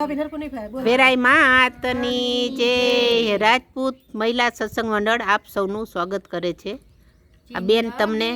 ભાભી વેરાઈ માતની જે રાજપૂત મહિલા સત્સંગ મંડળ આપ સૌનું સ્વાગત કરે છે. આ બેન તમને